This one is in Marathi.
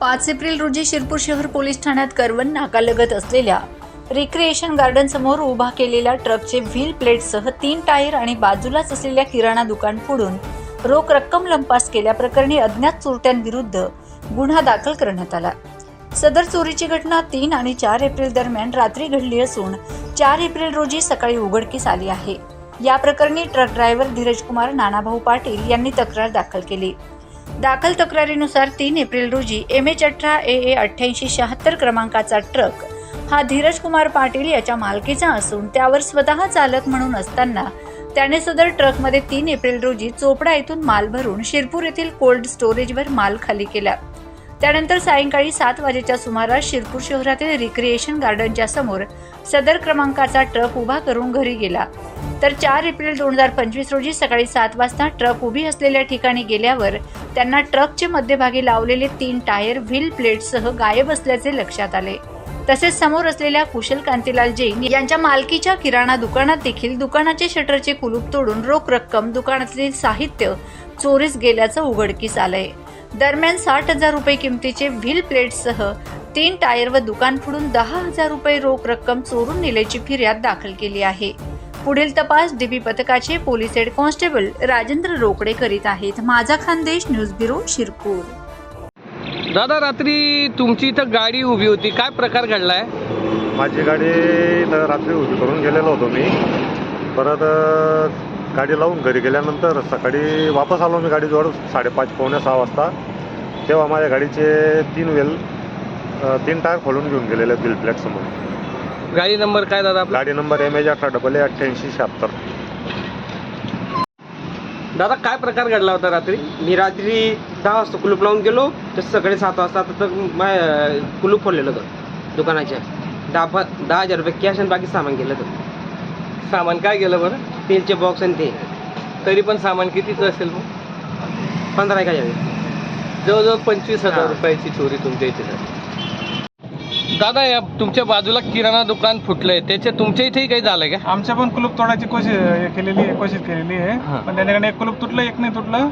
पाच एप्रिल रोजी शिरपूर शहर पोलीस ठाण्यात करवन नाकालगत असलेल्या रिक्रिएशन गार्डन समोर उभा केलेल्या ट्रकचे व्हील प्लेटसह तीन टायर आणि बाजूलाच असलेल्या किराणा दुकान फोडून रोख रक्कम लंपास केल्याप्रकरणी अज्ञात चोरट्यांविरुद्ध गुन्हा दाखल करण्यात आला. सदर चोरीची घटना तीन आणि चार एप्रिल दरम्यान रात्री घडली असून चार एप्रिल रोजी सकाळी उघडकीस आली आहे. या प्रकरणी ट्रक ड्रायव्हर धीरज कुमार नानाभाऊ पाटील यांनी तक्रार दाखल केली. दाखल तक्रारीनुसार तीन एप्रिल रोजी एम एच अठरा ए ए अठ्ठ्याऐंशी शहात्तर क्रमांकाचा ट्रक हा धीरज कुमार पाटील याच्या मालकीचा असून त्यावर स्वतः चालक म्हणून असताना त्याने सदर ट्रकमध्ये तीन एप्रिल रोजी चोपडा येथून माल भरून शिरपूर येथील कोल्ड स्टोरेजवर माल खाली केला. त्यानंतर सायंकाळी सात वाजेच्या सुमारास शिरपूर शहरातील रिक्रिएशन गार्डनच्या समोर सदर क्रमांकाचा ट्रक उभा करून घरी गेला. तर चार एप्रिल दोन हजार पंचवीस रोजी सकाळी सात वाजता ट्रक उभी असलेल्या ठिकाणी गेल्यावर त्यांना ट्रकचे मध्यभागी लावलेले तीन टायर व्हील प्लेटसह गायब असल्याचे लक्षात आले. तसेच समोर असलेल्या कुशल कांतीलाल जैन यांच्या मालकीच्या किराणा दुकानात देखील दुकानाचे शटरचे कुलूप तोडून रोख रक्कम दुकानातील साहित्य चोरीस गेल्याचं उघडकीस आलंय. दरम्यान साठ हजार रुपये किमतीचे व्हील प्लेटसह तीन टायर व दुकान फुडून दहा हजार रुपये रोख रक्कम चोरून नेल्याची फिर्याद दाखल केली आहे. पुढील तपास डीबी पथकाचे police head constable Rajendra Rokade करीत आहेत. माझा खानदेश न्यूज ब्युरो शिरपूर. दादा रात्री तुमची इथं गाडी उभी होती. काय प्रकार घडलाय? माझी गाडी इथं रात्री उभी करून गेलेलो होतो मी. परत गाडी लावून घरी गेल्यानंतर सकाळी वापस आलो मी गाडीजवळ साडेपाच पावणे सहा वाजता. तेव्हा माझ्या गाडीचे तीन वेल तीन टायर खोलून घेऊन गेलेले बिल प्लेट समोर गाडी नंबर काय दादा आपला? गाडी नंबर एम एच अठरा डबल ए अठ्ठ्याऐंशी शहात्तर. दादा काय प्रकार घडला होता रात्री? मी रात्री दहा वाजता कुलूप लावून गेलो तर सकाळी सात वाजता तर माय कुलूप फोडलेलं होतं दुकानाच्या. दहा प दहा हजार रुपये कॅश आणि बाकी सामान गेलं होतं. सामान काय गेलं बरं? तेलचे बॉक्स आणि ते. तरी पण सामान कितीचं असेल मग? पंधरा एक हजार जवळजवळ पंचवीस हजार. रुपयाची चोरी तुमच्या इथे झाली. दादा या तुमच्या बाजूला किराणा दुकान फुटलंय. त्याच्या तुमच्या इथेही काही झालंय का? आमच्या पण कुलूप तोडायची कोशिश केलेली आहे कोशिश केलेली. आहे. पण त्याच्याकडे एक कुलूप तुटलं एक नाही तुटलं.